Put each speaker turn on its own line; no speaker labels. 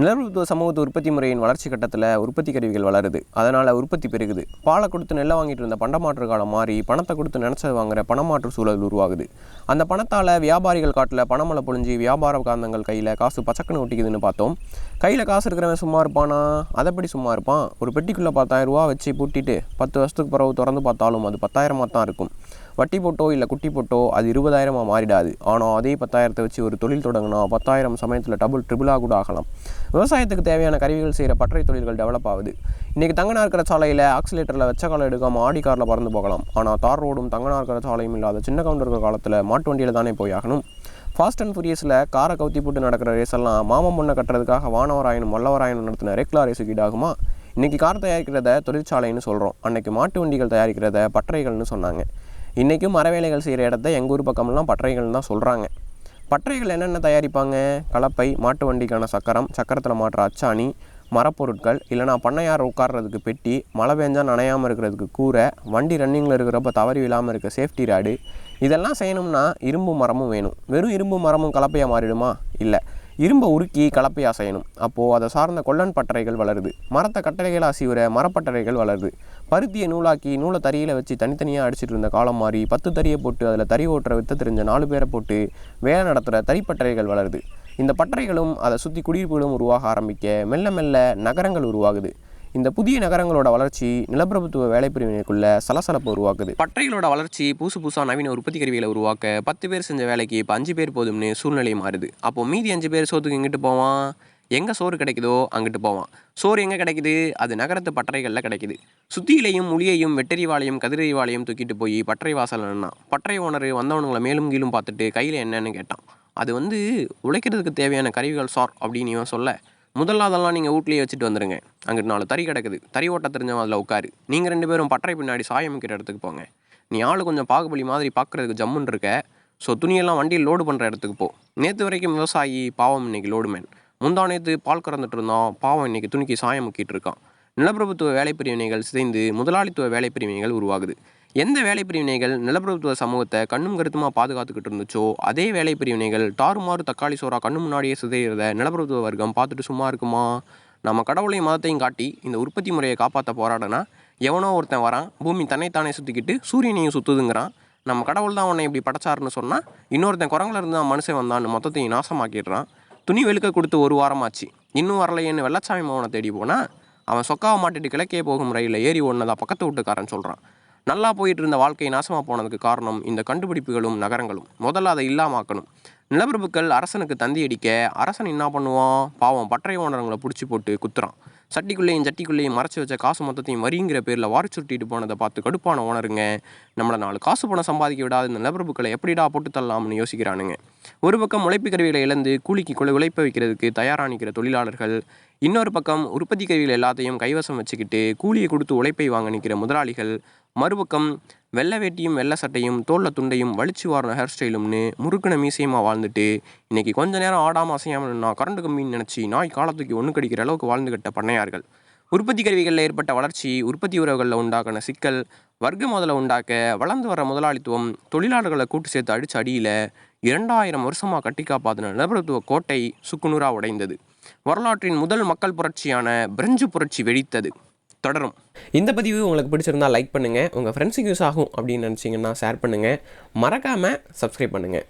நிலவு சமூகத்து உற்பத்தி முறையின் வளர்ச்சி கட்டத்தில் உற்பத்தி கருவிகள் வளருது. அதனால் உற்பத்தி பெருகுது. பாலை கொடுத்து நெல்லை வாங்கிட்டு இருந்த பண்டமாற்று காலம் மாறி பணத்தை கொடுத்து நினச்சது வாங்குற பணமாற்று சூழல் உருவாகுது. அந்த பணத்தால் வியாபாரிகள் காட்டில் பணமலை பொழிஞ்சு வியாபார காந்தங்கள் கையில் காசு பச்சக்குன்னு ஒட்டிக்குதுன்னு பார்த்தோம். கையில் காசு இருக்கிறவன் சும்மா இருப்பானா? அதைப்படி சும்மா இருப்பான். ஒரு பெட்டிக்குள்ளே பத்தாயிரம் ரூபா வச்சு பூட்டிட்டு பத்து வருஷத்துக்கு பிறகு திறந்து பார்த்தாலும் அது பத்தாயிரமாக தான் இருக்கும். வட்டி போட்டோ இல்லை குட்டி போட்டோ அது இருபதாயிரமாக மாறிடாது. ஆனால் அதே பத்தாயிரத்தை வச்சு ஒரு தொழில் தொடங்கினா பத்தாயிரம் சமயத்தில் டபுள் ட்ரிபிளாக கூட ஆகலாம். விவசாயத்துக்கு தேவையான கருவிகள் செய்கிற பற்றை தொழில்கள் டெவலப் ஆகுது. இன்றைக்கி தங்கனா இருக்கிற சாலையில் ஆக்சிலேட்டரில் வெச்ச காலம் எடுக்காமல் ஆடி காரில் பறந்து போகலாம். ஆனால் தார் ரோடும் தங்கனா இருக்கிற சாலையும் இல்லாத சின்ன கவுண்டர் இருக்கிற காலத்தில் மாட்டு வண்டியில் தானே போய் ஆகணும். ஃபாஸ்ட் அண்ட் ஃபுரியஸில் காரை கவுத்தி போட்டு நடக்கிற ரேஸ் எல்லாம் மாமன் பொண்ணை கட்டுறதுக்காக வானவராயனும் வல்லவராயனும் நடத்தின ரெக்லா ரேஸுக்கு ஈடாகுமா? இன்றைக்கி கார் தயாரிக்கிறத தொழிற்சாலைன்னு சொல்கிறோம் அன்னைக்கு மாட்டு வண்டிகள் தயாரிக்கிறத பற்றைகள்னு சொன்னாங்க. இன்றைக்கும் மரவேலைகள் செய்கிற இடத்த எங்கள் ஊர் பக்கமெல்லாம் பற்றைகள்னு தான் சொல்கிறாங்க பட்டறைகள் என்னென்ன தயாரிப்பாங்க? கலப்பை மாட்டு வண்டிக்கான சக்கரம் சக்கரத்தில் மாட்டுற அச்சாணி மரப்பொருட்கள் இல்லைனா பண்ணையார் உட்கார்றதுக்கு பெட்டி மழை பெஞ்சால் நனையாமல் இருக்கிறதுக்கு கூரை வண்டி ரன்னிங்கில் இருக்கிறப்ப தவறி விழாமல் இருக்க சேஃப்டி ராடு. இதெல்லாம் செய்யணும்னா இரும்பு மரமும் வேணும். வெறும் இரும்பு மரமும் கலப்பையாக மாறிடுமா? இல்லை. இரும்பை உருக்கி கலப்பையாக செய்யணும் அப்போது அதை சார்ந்த கொல்லன் பட்டறைகள் வளருது. மரத்தை கட்டளைகளாக சீவிர மரப்பட்டறைகள் வளருது. பருத்தியை நூலாக்கி நூலை தறியில் வச்சு தனித்தனியாக அடிச்சிட்டு இருந்த காலம் மாறி பத்து தறியை போட்டு அதில் தறி ஓட்டுற வித்த தெரிஞ்ச நாலு பேரை போட்டு வேலை நடத்துகிற தறிப்பட்டறைகள் வளருது. இந்த பட்டறைகளும் அதை சுற்றி குடியிருப்புகளும் உருவாக ஆரம்பிக்க மெல்ல மெல்ல நகரங்கள் உருவாகுது. இந்த புதிய நகரங்களோட வளர்ச்சி நிலப்பிரபுத்துவ வேலைப்பிரிவினைக்குள்ள சலசலப்பு உருவாக்குது. பட்டறைகளோட வளர்ச்சி புதுசு புதுசாக நவீன உற்பத்தி கருவிகளை உருவாக்க பத்து பேர் செஞ்ச வேலைக்கு இப்போ அஞ்சு பேர் போதும்னு சூழ்நிலை மாறுது. அப்போ மீதி அஞ்சு பேர் சோத்துக்கு எங்கிட்டு போவான்? எங்கே சோறு கிடைக்குதோ அங்கிட்டு போவான். சோறு எங்கே கிடைக்குது? அது நகரத்து பட்டறைகளில் கிடைக்குது. சுத்தியிலையும் முளியையும் வெட்டறிவாளையும் கதிரறிவாளையும் தூக்கிட்டு போய் பட்டறை வாசல் நின்னா பட்டறை ஓனர் வந்தவனுங்களை மேலும் கீழும் பார்த்துட்டு கையில் என்னன்னு கேட்டான். அது வந்து உழைக்கிறதுக்கு தேவையான கருவிகள் சார் அப்படின்னு இவன் சொல்ல முதல்ல அதெல்லாம் நீங்கள் வீட்லேயே வச்சுட்டு வந்துடுங்க அங்கிட்டு நாலு தறி கிடக்குது. தறி ஓட்ட தெரிஞ்சவன் அதில் உட்காரு. நீங்கள் ரெண்டு பேரும் பட்டறை பின்னாடி சாயம் வைக்கிற இடத்துக்கு போங்க. நீ ஆள் கொஞ்சம் பாகுபலி மாதிரி பார்க்குறதுக்கு ஜம்முன்னு இருக்க. ஸோ துணியெல்லாம் வண்டியில் லோடு பண்ணுற இடத்துக்கு போ. நேற்று வரைக்கும் விவசாயி பாவம் இன்னைக்கு லோடுமேன் முந்தா நேற்று பால் கறந்துட்டு இருந்தான். பாவம் இன்னைக்கு துணிக்கு சாயம் முக்கிட்டு இருக்கான். நிலப்பிரபுத்துவ வேலைப்பிரிவினைகள் சிதைந்து முதலாளித்துவ வேலைப்பிரிவினைகள் உருவாகுது. எந்த வேலைப்பிரிவினைகள் நிலப்பிரபுத்துவ சமூகத்தை கண்ணும் கருத்துமாக பாதுகாத்துக்கிட்டு இருந்துச்சோ அதே வேலைப்பிரிவினைகள் தாறுமாறு தக்காளி சோறா கண்ணு முன்னாடியே சிதைகிறத நிலப்பிரபுத்துவ வர்க்கம் பார்த்துட்டு சும்மா இருக்குமா? நம்ம கடவுளையும் மதத்தையும் காட்டி இந்த உற்பத்தி முறையை காப்பாற்ற போராடனா எவனோ ஒருத்தன் வரான் பூமி தன்னைத்தானே சுற்றிக்கிட்டு சூரியனையும் சுற்றுதுங்கிறான் நம்ம கடவுள் தான் உன்னை இப்படி படைச்சாருன்னு சொன்னால் இன்னொருத்தன் குரங்குல இருந்து தான் மனுஷன் வந்தான்னு மொத்தத்தையும் நாசமாக்கிடுறான். துணி வெளுக்க கொடுத்து ஒரு வாரமாச்சு இன்னும் வரலையேன்னு வெள்ளச்சாமி மோகனை தேடி போனால் அவன் சொக்காவை மாட்டிட்டு கிழக்கே போகும் ரயிலில் ஏறி ஓடுனதா பக்கத்து வீட்டுக்காரன் சொல்கிறான் நல்லா போயிட்டு இருந்த வாழ்க்கை நாசமாக போனதுக்கு காரணம் இந்த கண்டுபிடிப்புகளும் நகரங்களும். முதல்ல அதை இல்லாமாக்கணும். நிலப்பிரபுக்கள் அரசனுக்கு தந்தி அடிக்க அரசன் என்ன பண்ணுவான்? பாவம் பட்டறை ஓனரங்களை பிடிச்சி போட்டு குத்துறான். சட்டிக்குள்ளேயும் சட்டிக்குள்ளேயும் மறைச்சி வச்ச காசு மொத்தத்தையும் வரிங்கிற பேரில் வாரி சுட்டிட்டு போனதை பார்த்து கடுப்பான ஓனருங்க. நம்மளை நாலு காசு பணம் சம்பாதிக்க விடாத இந்த நிலப்பிரபுக்களை எப்படிடா போட்டு தள்ளலாம்னு யோசிக்கிறானுங்க. ஒரு பக்கம் உழைப்பு கருவிகளை இழந்து கூலிக்கு கொலை உழைப்ப வைக்கிறதுக்கு தயாரானிக்கிற தொழிலாளர்கள் இன்னொரு பக்கம் உற்பத்தி கருவிகள் எல்லாத்தையும் கைவசம் வச்சுக்கிட்டு கூலியை கொடுத்து உழைப்பை வாங்க நிற்கிற முதலாளிகள் மறுபக்கம் வெள்ளை வேட்டியும் வெள்ளை சட்டையும் தோல்ல துண்டையும் வலிச்சு வாரின ஹேர் ஸ்டைலும்னு முறுக்குன மீசையுமா வாழ்ந்துட்டு இன்னைக்கு கொஞ்ச நேரம் ஆடாமல் அசையாமல் நான் கரண்ட் கம்மின்னு நினச்சி நாய் காலத்துக்கு ஒன்று கடிக்கிற அளவுக்கு வாழ்ந்துகிட்ட பண்ணையார்கள். உற்பத்தி கருவிகளில் ஏற்பட்ட வளர்ச்சி உற்பத்தி உறவுகளில் உண்டாக்கின சிக்கல் வர்க்க முதல உண்டாக்க வளர்ந்து வர முதலாளித்துவம் தொழிலாளர்களை கூட்டு சேர்த்து அடிச்ச அடியில் இரண்டாயிரம் வருஷமாக கட்டி காப்பாற்றின நிலப்பிரத்துவ கோட்டை சுக்குநூறாக உடைந்தது. வரலாற்றின் முதல் மக்கள் புரட்சியான பிரெஞ்சு புரட்சி வெடித்தது. தொடரும். இந்த பதிவு உங்களுக்கு பிடிச்சிருந்தா லைக் பண்ணுங்கள் உங்கள் ஃப்ரெண்ட்ஸுக்கு யூஸ் ஆகும் அப்படின்னு நினச்சிங்கன்னா ஷேர் பண்ணுங்கள் மறக்காமல் சப்ஸ்கிரைப் பண்ணுங்கள்